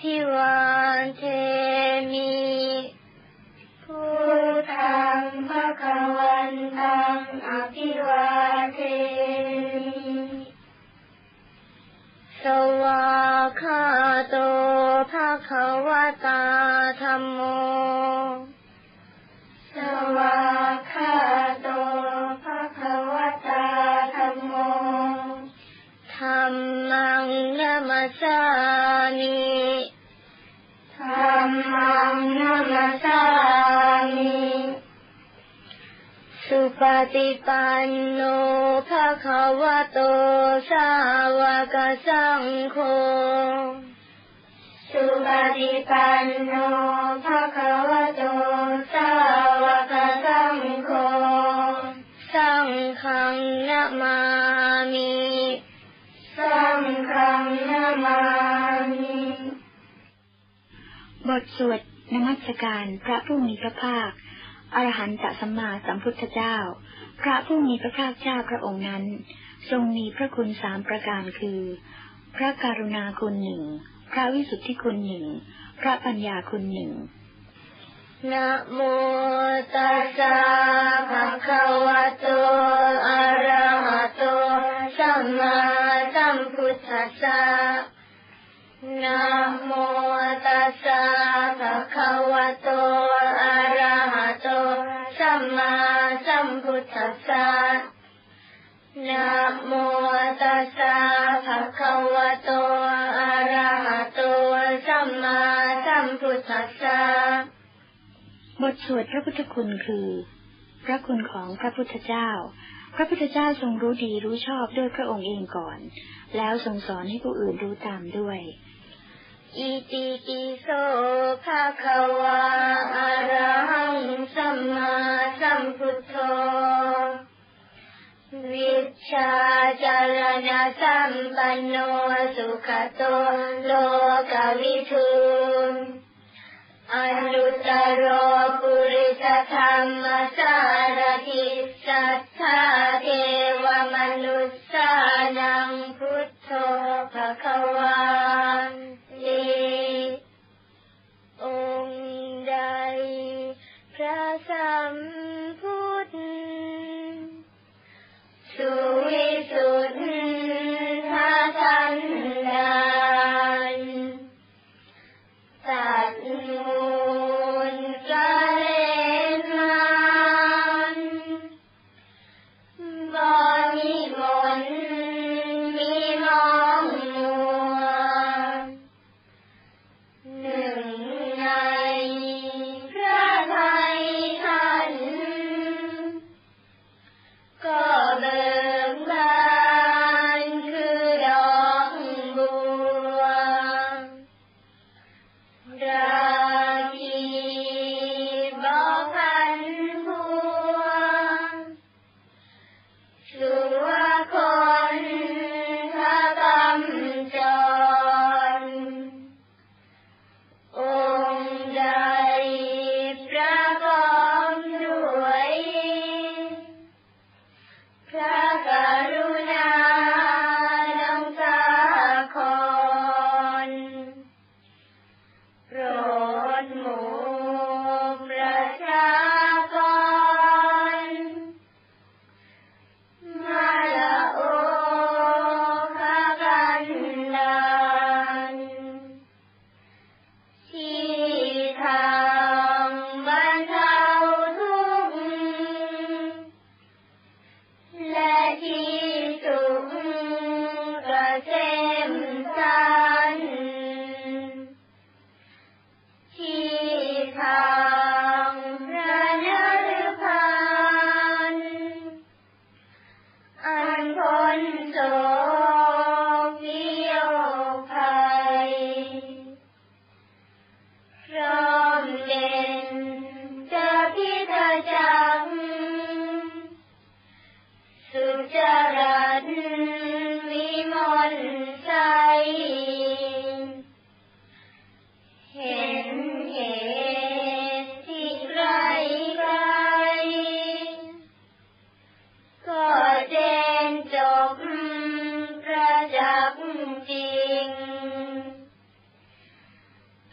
ภิวันเทมิพุทธังพระคะวันตังอภิวาเทมิสวาคาโตภะคะวะตาธรรมโม สุปฏิปันโนภะคะวะโตสาวกสังโฆสุปฏิปันโนภะคะวะโตสาวกสังโฆสังฆังนะมามิสังฆังนะมามิบทสวดนมัสการพระผู้มีพระภาคอรหันตสัมมาสัมพุทธเจ้า พระผู้มีพระภาคเจ้าพระองค์นั้น ทรงมีพระคุณสามประการคือ พระกรุณาคุณหนึ่ง พระวิสุทธิคุณหนึ่ง พระปัญญาคุณหนึ่งนะโมตัสสะภะคะวะโต อะระหะโต สัมมาสัมพุทธัสสะนะโมตัสสะภะคะวะโต อะระหะโต สัมมาสัมพุทธัสสะนะโมตัสสะภะคะวะโต อะระหะโต สัมมาสัมพุทธัสสะ บทสวดพระพุทธคุณคือ พระคุณของพระพุทธเจ้า พระพุทธเจ้าทรงรู้ดีรู้ชอบด้วยพระองค์เองก่อน แล้วทรงสอนให้ผู้อื่นรู้ตามด้วย इति शोवारं समा सम्पुथ वृक्षा चलन सम्पन्नो सुखतो लोकविधु। अनुतरो पृतथं सारधिष्टमनुष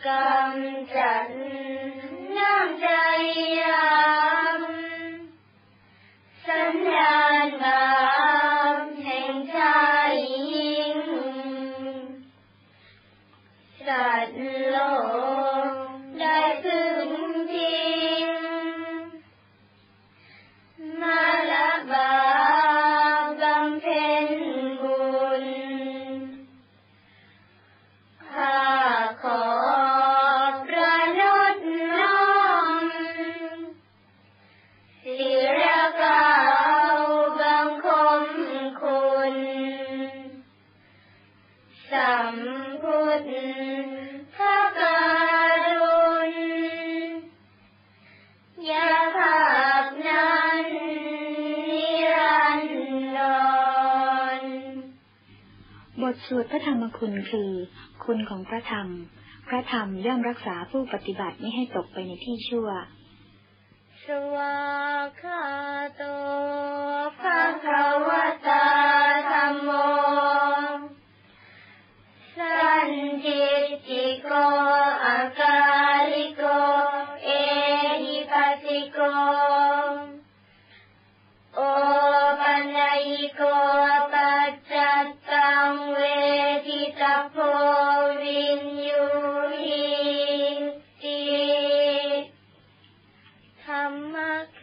กำจัดน้ำใจยา ระธรรมคุณคือ คุณของพระธรรม พระธรรมย่อมรักษาผู้ปฏิบัติไม่ให้ตกไปในที่ชั่วสวากาโตภะคะวะตาธัมโม สันทิติโกอาการิโก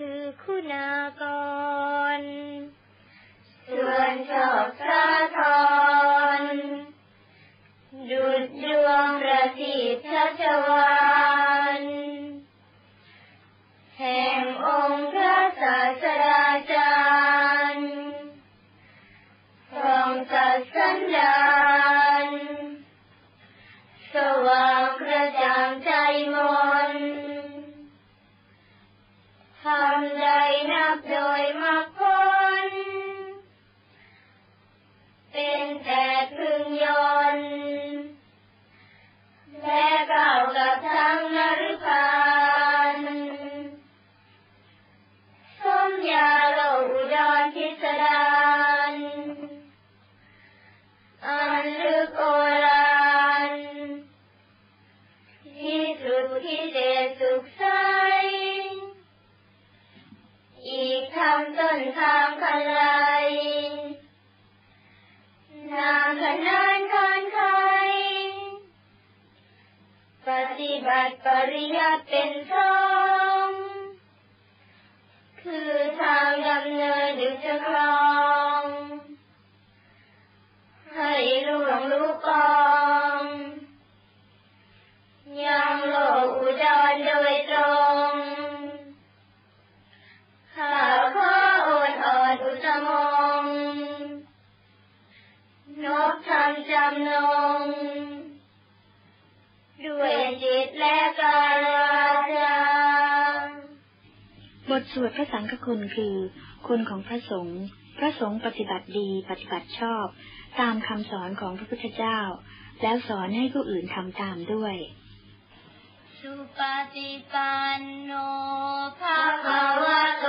คือคุณากร ส่วนชอบสาธรดุจดวงประทีปชัชวา ทำใดนับโดยมรรค ทำต้นทางคันไลนางขนานคันไคปฏิบัติปริยัติเป็นสองคือทางดำเนินดุจครองให้ล่วงลูกกอง ยังโลกอุดรโดย นบทำจำนง ด้วยจิตและกายาจาบทสวดพระสังฆคุณคือ คุณของพระสงฆ์พระสงฆ์ปฏิบัติดีปฏิบัติชอบ ตามคำสอนของพระพุทธเจ้า แล้วสอนให้ผู้อื่นทำตามด้วย สุปฏิปันโนภะคะวะโต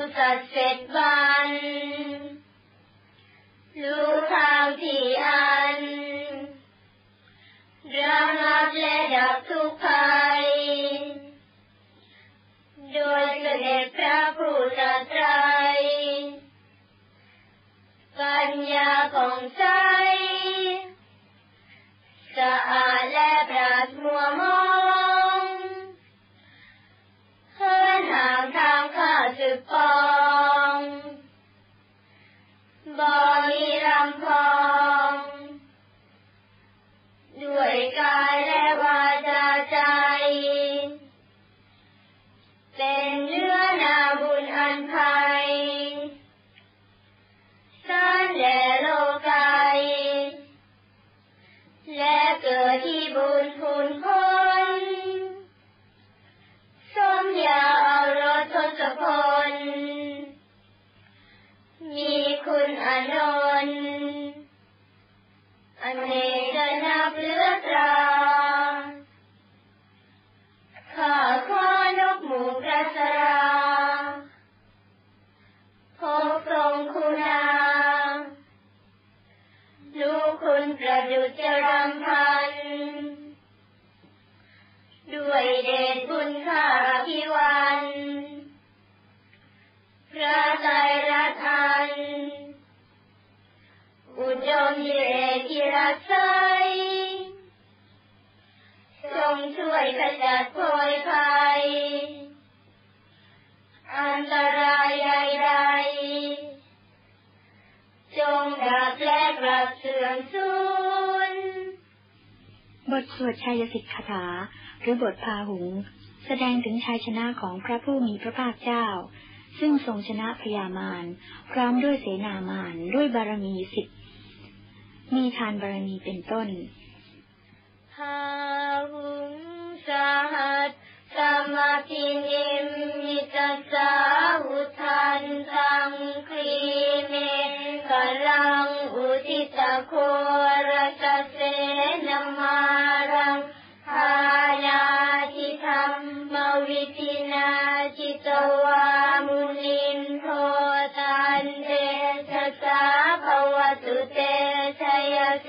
จ้จตุสัจเสร็จบัน รู้ทางที่อันระงับและดับทุกภัย โดยเสด็จพระผู้ตรัสปัญญาของใจสะอาดและปราศมัวมอ คุณอนนอนเนกนับเลื่อตราข้าขอนกหมู่กระสราพบทรงคุณาลูกคุณประดุจรำพัน ด้วยเดชบุญข้าพิวันพระ อุดมเยกิรักไซทรงช่วยขจัดโพยภัย อันตรายใดๆ จงดับและกลับเสื่อมสูญบทสวดชัยสิทธิคาถา หรือบทพาหุง แสดงถึงชัยชนะของพระผู้มีพระภาคเจ้า ซึ่งทรงชนะพยามารพร้อมด้วยเสนามารด้วยบารมีสิบ มีทานบารมีเป็นต้นพาหุงสหัสสมาธินิมมิตสาหุทันตังคลีเมกลังอุทิตโครสเสนมารังพานาทิธรรมวิธินาจิตวา ช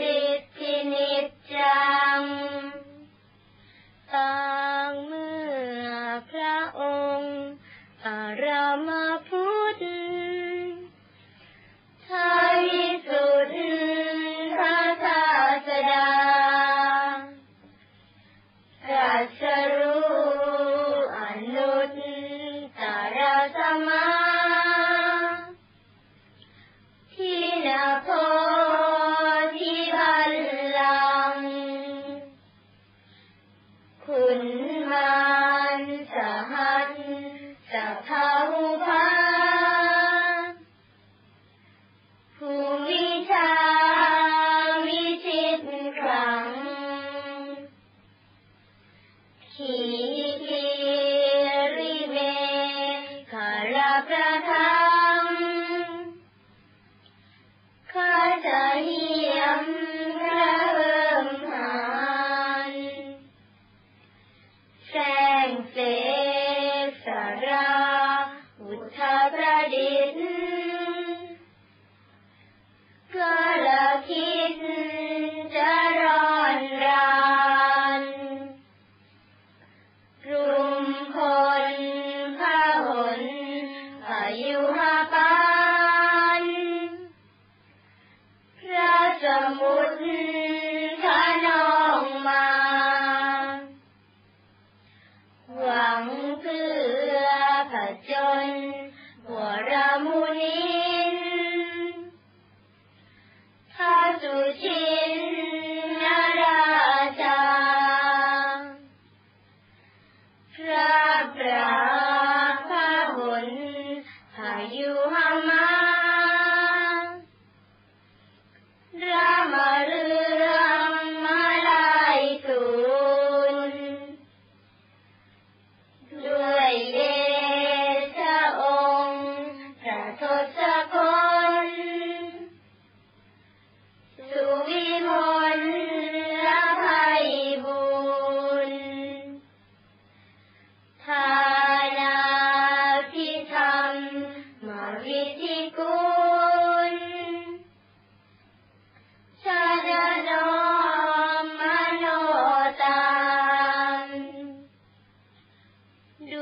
ผ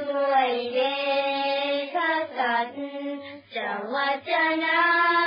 ด้วยเดชสัตว์จวัจนาและ